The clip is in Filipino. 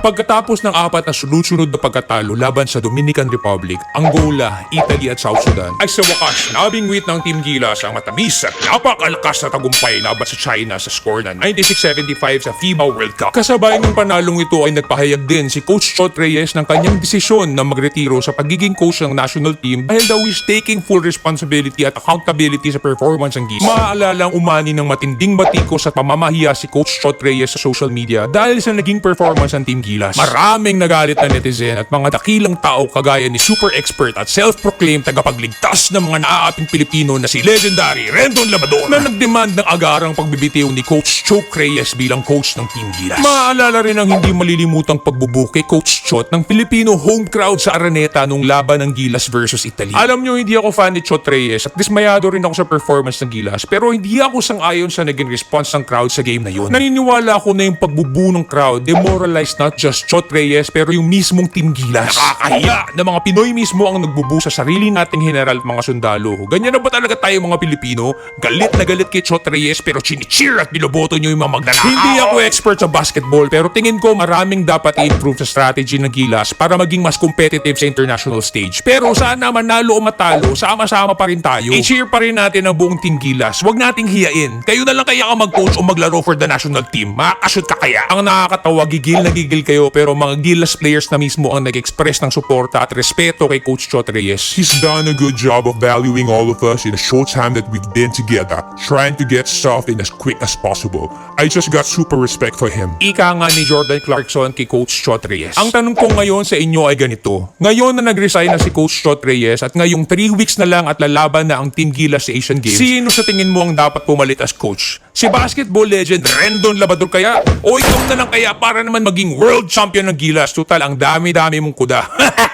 Pagkatapos ng apat na sunod-sunod na pagkatalo laban sa Dominican Republic, Angola, Italy at South Sudan, ay sa wakas nabingwit ng Team Gilas ang matamis at napakalakas na tagumpay laban sa China sa score na 96-75 sa FIBA World Cup. Kasabay ng panalong ito ay nagpahayag din si Coach Chot Reyes ng kanyang desisyon na magretiro sa pagiging coach ng national team dahil daw is taking full responsibility at accountability sa performance ng Gilas. Maaalala ang umani ng matinding batikos at pamamahiya si Coach Chot Reyes sa social media dahil sa naging performance ng Team Gilas. Maraming nagalit na netizen at mga dakilang tao kagaya ni super expert at self-proclaimed tagapagligtas ng mga naaaping Pilipino na si legendary Rendon Labador na nagdemand ng agarang pagbibitiw ni Coach Choke Reyes bilang coach ng Team Gilas. Maaalala rin ang hindi malilimutang pagbubuke Coach Chot ng Filipino home crowd sa Araneta nung laban ng Gilas versus Italy. Alam nyo, hindi ako fan ni Chot Reyes at dismayado rin ako sa performance ng Gilas pero hindi ako sang-ayon sa naging response ng crowd sa game na yun. Naniniwala ako na yung pagbubu ng crowd demoralized not just Chot Reyes pero yung mismong Team Gilas. Nakakahiya na mga Pinoy mismo ang nagbubu sa sarili nating general at mga sundalo. Ganyan na ba talaga tayo mga Pilipino? Galit na galit kay Chot Reyes pero chinicheer at biloboto nyo yung mga magnanakaw. Hindi ako expert sa basketball pero tingin ko maraming dapat i-improve sa strategy ng Gilas para maging mas competitive sa international stage. Pero sana manalo o matalo, sama-sama pa rin tayo. I-cheer pa rin natin ang buong Team Gilas. Huwag nating hiyain. Kayo na lang kaya ka mag-coach o maglaro for the national team. Makakashoot ka kaya. Ang nakakatawa, gigil na gigil kayo pero mga Gilas players na mismo ang nag-express ng suporta at respeto kay Coach Chot Reyes. He's done a good job of valuing all of us in the short time that we've been together, trying to get stuff in as quick as possible. I just got super respect for him. Ika nga ni Jordan Clarkson kay Coach Chot Reyes. Ang tanong ko ngayon sa inyo ay ganito. Ngayon na nag-resign na si Coach Chot Reyes at ngayong 3 weeks na lang at lalaban na ang Team Gilas sa Asian Games, sino sa tingin mo ang dapat pumalit as coach? Si basketball legend Rendon Labador kaya? O ikaw na lang kaya para naman maging world champion ng Gilas? Total, ang dami-dami mong kuda.